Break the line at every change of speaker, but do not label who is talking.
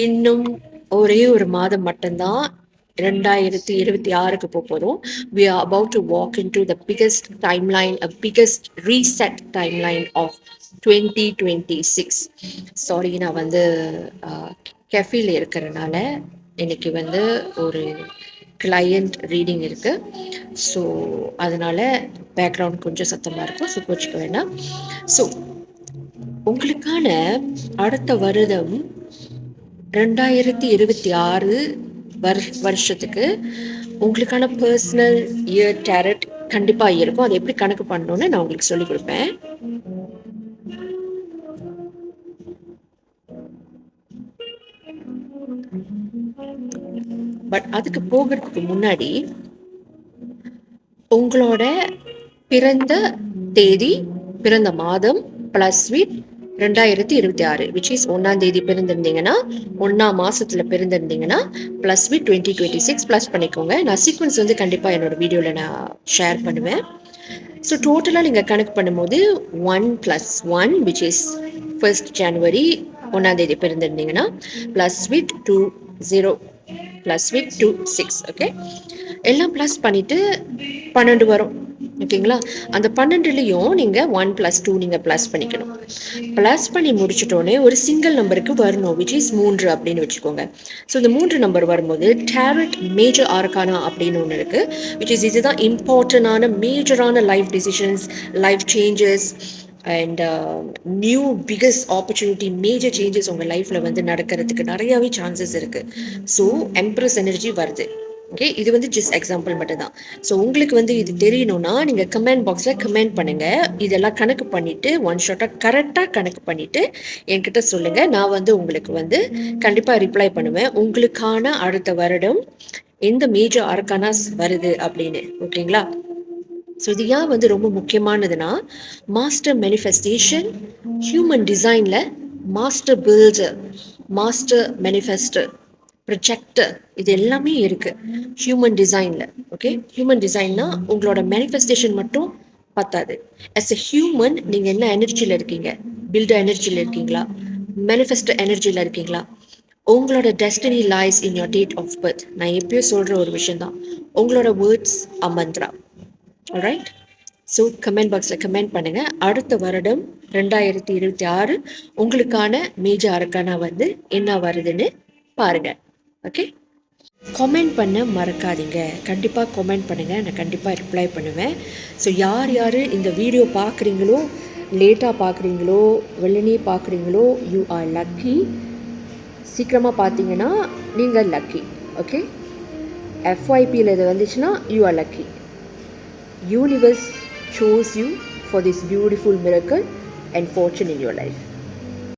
இன்னும் ஒரே ஒரு மாதம் மட்டும்தான் ரெண்டாயிரத்தி இருபத்தி ஆறுக்கு போக போகிறோம் we are about to walk in to the biggest timeline uh biggest reset timeline of twenty twenty six sorry நான் வந்து கெஃபில் இருக்கிறனால இன்னைக்கு வந்து ஒரு கிளையண்ட் ரீடிங் இருக்குது ஸோ அதனால் பேக்ரவுண்ட் கொஞ்சம் சத்தமாக இருக்கும். ஸோ கோச்சிக்க வேண்டாம் ஸோ உங்களுக்கான அடுத்த வருடம் ரெண்டாயிரத்தி இருபத்தி ஆறு வர் வருஷத்துக்கு உங்களுக்கான பர்சனல் இயர் டேரட் கண்டிப்பாக இருக்கும். அதை எப்படி கணக்கு பண்ணணும்னு நான் உங்களுக்கு சொல்லிக் கொடுப்பேன். பட் அதுக்கு போகிறதுக்கு முன்னாடி உங்களோட பிறந்த தேதி பிறந்த மாதம் ப்ளஸ் வீட் ரெண்டாயிரத்தி இருபத்தி ஆறு விச் இஸ் ஒன்னாம் தேதி பிறந்திருந்தீங்கன்னா ஒன்னாம் மாசத்துல பிறந்திருந்தீங்கன்னா plus with twenty twenty six plus பண்ணிக்கோங்க. நான் சீக்வன்ஸ் வந்து கண்டிப்பாக என்னோட வீடியோவில் நான் ஷேர் பண்ணுவேன். ஸோ டோட்டலாக நீங்கள் கணக்கு பண்ணும்போது one plus one which is first January ஒன்றாந்தேதி பிறந்திருந்தீங்கன்னா plus with two zero plus with two six okay எல்லாம் ப்ளஸ் பண்ணிவிட்டு பன்னெண்டு வரும். ஓகேங்களா? அந்த பன்னெண்டுலேயும் நீங்கள் ஒன் ப்ளஸ் டூ நீங்கள் ப்ளஸ் பண்ணிக்கணும். ப்ளஸ் பண்ணி முடிச்சிட்டோன்னே ஒரு சிங்கிள் நம்பருக்கு வரணும் விச் இஸ் மூன்று அப்படின்னு வச்சுக்கோங்க. ஸோ இந்த மூன்று நம்பர் வரும்போது டேரட் மேஜர் ஆர்கானா அப்படின்னு ஒன்று இருக்குது விச் இஸ் இதுதான் இம்பார்ட்டண்டான மேஜரான life decisions life changes and new biggest opportunity major changes உங்கள் லைஃப்பில் வந்து நடக்கிறதுக்கு நிறையாவே சான்சஸ் இருக்குது ஸோ எம்ப்ரஸ் எனர்ஜி வருது. ஓகே இது வந்து ஜஸ்ட் எக்ஸாம்பிள் மட்டும் தான் ஸோ உங்களுக்கு வந்து இது தெரியணும்னா நீங்கள் கமெண்ட் பாக்ஸில் கமெண்ட் பண்ணுங்கள் இதெல்லாம் கணக்கு பண்ணிவிட்டு ஒன் ஷாட்டாக கரெக்டாக கணக்கு பண்ணிவிட்டு என்கிட்ட சொல்லுங்கள் நான் வந்து உங்களுக்கு வந்து கண்டிப்பாக ரிப்ளை பண்ணுவேன். உங்களுக்கான அடுத்த வருடம் எந்த மேஜர் ஆர்கானாஸ் வருது அப்படின்னு ஓகேங்களா? ஸோ இது ஏன் வந்து ரொம்ப முக்கியமானதுன்னா மாஸ்டர் மேனிஃபெஸ்டேஷன் ஹியூமன் டிசைனில் master builder master manifester projector இது எல்லாமே இருக்குது ஹியூமன் டிசைனில் ஓகே ஹியூமன் டிசைன்னா உங்களோட மேனிஃபெஸ்டேஷன் மட்டும் பத்தாது. அஸ் எ ஹியூமன் நீங்கள் என்ன எனர்ஜியில் இருக்கீங்க? பில்டர் எனர்ஜியில் இருக்கீங்களா? மேனிஃபெஸ்டர் எனர்ஜியில் இருக்கீங்களா? உங்களோட destiny lies in your date of birth நான் எப்பயும் சொல்கிற ஒரு விஷயம் தான். உங்களோட words a mantra right so comment பாக்ஸில் கமெண்ட் பண்ணுங்கள் அடுத்த வருடம் ரெண்டாயிரத்தி இருபத்தி ஆறு உங்களுக்கான மேஜர் அரக்கானா வந்து என்ன வருதுன்னு பாருங்கள் ஓகே கமெண்ட் பண்ண மறக்காதீங்க. கண்டிப்பாக கமெண்ட் பண்ணுங்கள் நான் கண்டிப்பாக ரிப்ளை பண்ணுவேன். ஸோ யார் யார் இந்த வீடியோ பார்க்குறீங்களோ லேட்டாக பார்க்குறீங்களோ வெள்ளனே பார்க்குறீங்களோ யூ ஆர் லக்கி சீக்கிரமாக பார்த்தீங்கன்னா நீங்கள் லக்கி ஓகே எஃப்ஒய்பியில் இது வந்துச்சுன்னா you are lucky universe chose you for this beautiful miracle and fortune in your life